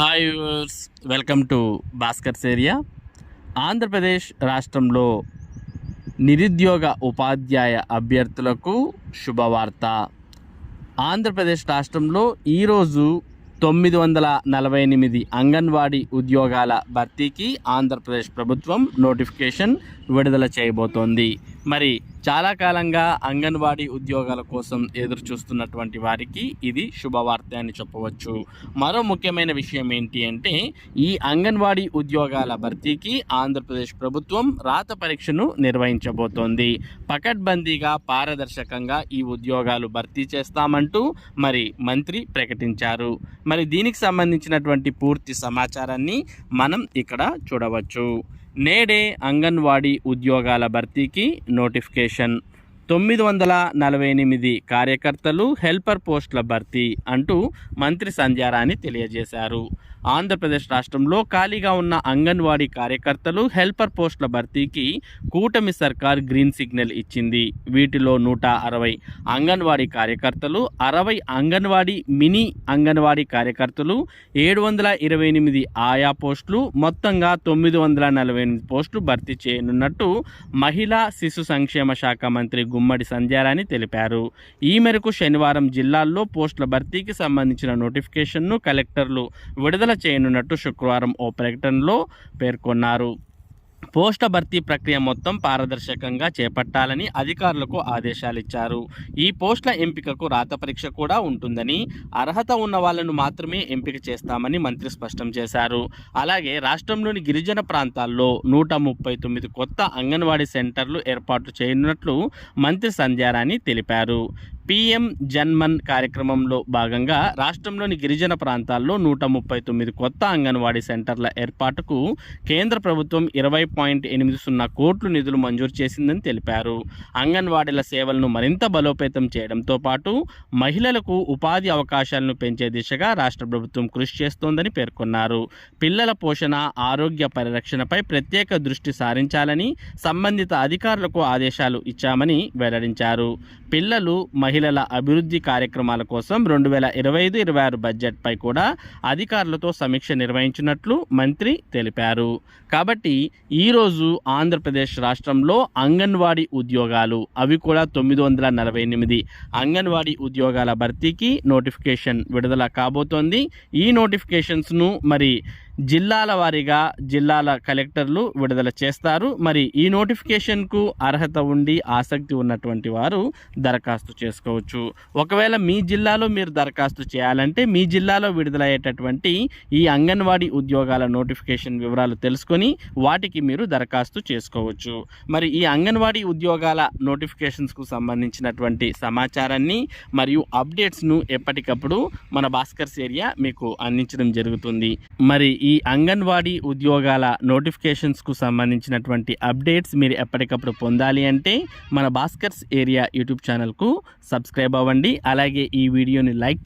Hi viewers welcome to Bhaskar's area Andhra Pradesh రాష్ట్రంలో నిరుద్యోగ ఉపాధ్యాయ అభ్యర్థులకు శుభవార్త. ఆంధ్రప్రదేశ్ రాష్ట్రంలో ఈరోజు తొమ్మిది వందల నలభై ఎనిమిది అంగన్వాడీ ఉద్యోగాల భర్తీకి ఆంధ్రప్రదేశ్ ప్రభుత్వం నోటిఫికేషన్ విడుదల చేయబోతోంది. మరి చాలా కాలంగా అంగన్వాడీ ఉద్యోగాల కోసం ఎదురు చూస్తున్నటువంటి వారికి ఇది శుభవార్త అని చెప్పవచ్చు. మరో ముఖ్యమైన విషయం ఏంటి అంటే ఈ అంగన్వాడీ ఉద్యోగాల భర్తీకి ఆంధ్రప్రదేశ్ ప్రభుత్వం రాత పరీక్షను నిర్వహించబోతోంది. పకడ్బందీగా పారదర్శకంగా ఈ ఉద్యోగాలు భర్తీ చేస్తామంటూ మరి మంత్రి ప్రకటించారు. మరి దీనికి సంబంధించినటువంటి పూర్తి సమాచారాన్ని మనం ఇక్కడ చూడవచ్చు. నేడే అంగన్వాడీ ఉద్యోగాల భర్తీకి నోటిఫికేషన్ తొమ్మిది వందల నలభై ఎనిమిది కార్యకర్తలు హెల్పర్ పోస్టుల భర్తీ అంటూ మంత్రి సంధ్యారాణి తెలియజేశారు. ఆంధ్రప్రదేశ్ రాష్ట్రంలో ఖాళీగా ఉన్న అంగన్వాడీ కార్యకర్తలు హెల్పర్ పోస్టుల భర్తీకి కూటమి సర్కార్ గ్రీన్ సిగ్నల్ ఇచ్చింది. వీటిలో నూట అరవై అంగన్వాడీ కార్యకర్తలు అరవై అంగన్వాడీ మినీ అంగన్వాడీ కార్యకర్తలు ఏడు వందల ఇరవై ఎనిమిది ఆయా పోస్టులు మొత్తంగా తొమ్మిది వందల నలభై ఎనిమిది పోస్టులు భర్తీ చేయనున్నట్టు మహిళా శిశు సంక్షేమ శాఖ మంత్రి గుమ్మడి సంధ్యారాణి తెలిపారు. ఈ మేరకు శనివారం జిల్లాల్లో పోస్టుల భర్తీకి సంబంధించిన నోటిఫికేషన్ను కలెక్టర్లు విడుదల చేయనున్నట్టు శుక్రవారం ఓ ప్రకటనలో పేర్కొన్నారు. పోస్ట భర్తీ ప్రక్రియ మొత్తం పారదర్శకంగా చేపట్టాలని అధికారులకు ఆదేశాలు ఇచ్చారు ఈ పోస్టుల ఎంపికకు రాత పరీక్ష కూడా ఉంటుందని అర్హత ఉన్న వాళ్ళను మాత్రమే ఎంపిక చేస్తామని మంత్రి స్పష్టం చేశారు. అలాగే రాష్ట్రంలోని గిరిజన ప్రాంతాల్లో నూట ముప్పై తొమ్మిది కొత్త అంగన్వాడీ సెంటర్లు ఏర్పాటు చేయనున్నట్లు మంత్రి సంధ్యారాణి తెలిపారు. పిఎం జన్మన్ కార్యక్రమంలో భాగంగా రాష్ట్రంలోని గిరిజన ప్రాంతాల్లో నూట ముప్పై తొమ్మిది కొత్త అంగన్వాడీ సెంటర్ల ఏర్పాటుకు కేంద్ర ప్రభుత్వం ఇరవై పాయింట్ ఎనిమిది సున్నా కోట్లు నిధులు మంజూరు చేసిందని తెలిపారు. అంగన్వాడీల సేవలను మరింత బలోపేతం చేయడంతో పాటు మహిళలకు ఉపాధి అవకాశాలను పెంచే దిశగా రాష్ట్ర ప్రభుత్వం కృషి చేస్తోందని పేర్కొన్నారు. పిల్లల పోషణ ఆరోగ్య పరిరక్షణపై ప్రత్యేక దృష్టి సారించాలని సంబంధిత అధికారులకు ఆదేశాలు ఇచ్చామని వెల్లడించారు. పిల్లలు మహిళల అభివృద్ధి కార్యక్రమాల కోసం రెండు వేల ఇరవై ఐదు ఇరవై ఆరు బడ్జెట్పై కూడా అధికారులతో సమీక్ష నిర్వహించినట్లు మంత్రి తెలిపారు. కాబట్టి ఈరోజు ఆంధ్రప్రదేశ్ రాష్ట్రంలో అంగన్వాడీ ఉద్యోగాలు అవి కూడా తొమ్మిది వందల నలభై ఎనిమిది. అంగన్వాడీ ఉద్యోగాల భర్తీకి నోటిఫికేషన్ విడుదల కాబోతోంది. ఈ నోటిఫికేషన్స్ను మరి జిల్లాల వారీగా జిల్లాల కలెక్టర్లు విడుదల చేస్తారు. మరి ఈ నోటిఫికేషన్కు అర్హత ఉండి ఆసక్తి ఉన్నటువంటి వారు దరఖాస్తు చేసుకోవచ్చు. ఒకవేళ మీ జిల్లాలో మీరు దరఖాస్తు చేయాలంటే మీ జిల్లాలో విడుదలయ్యేటటువంటి ఈ అంగన్వాడీ ఉద్యోగాల నోటిఫికేషన్ వివరాలు తెలుసుకొని వాటికి మీరు దరఖాస్తు చేసుకోవచ్చు. మరి ఈ అంగన్వాడీ ఉద్యోగాల నోటిఫికేషన్స్కు సంబంధించినటువంటి సమాచారాన్ని మరియు అప్డేట్స్ను ఎప్పటికప్పుడు మన భాస్కర్స్ ఏరియా మీకు అందించడం జరుగుతుంది. మరి ఈ అంగన్వాడీ ఉద్యోగాల నోటిఫికేషన్స్కు సంబంధించినటువంటి అప్డేట్స్ మీరు ఎప్పటికప్పుడు పొందాలి అంటే మన భాస్కర్స్ ఏరియా యూట్యూబ్ ఛానల్కు సబ్స్క్రైబ్ అవ్వండి. అలాగే ఈ వీడియోని లైక్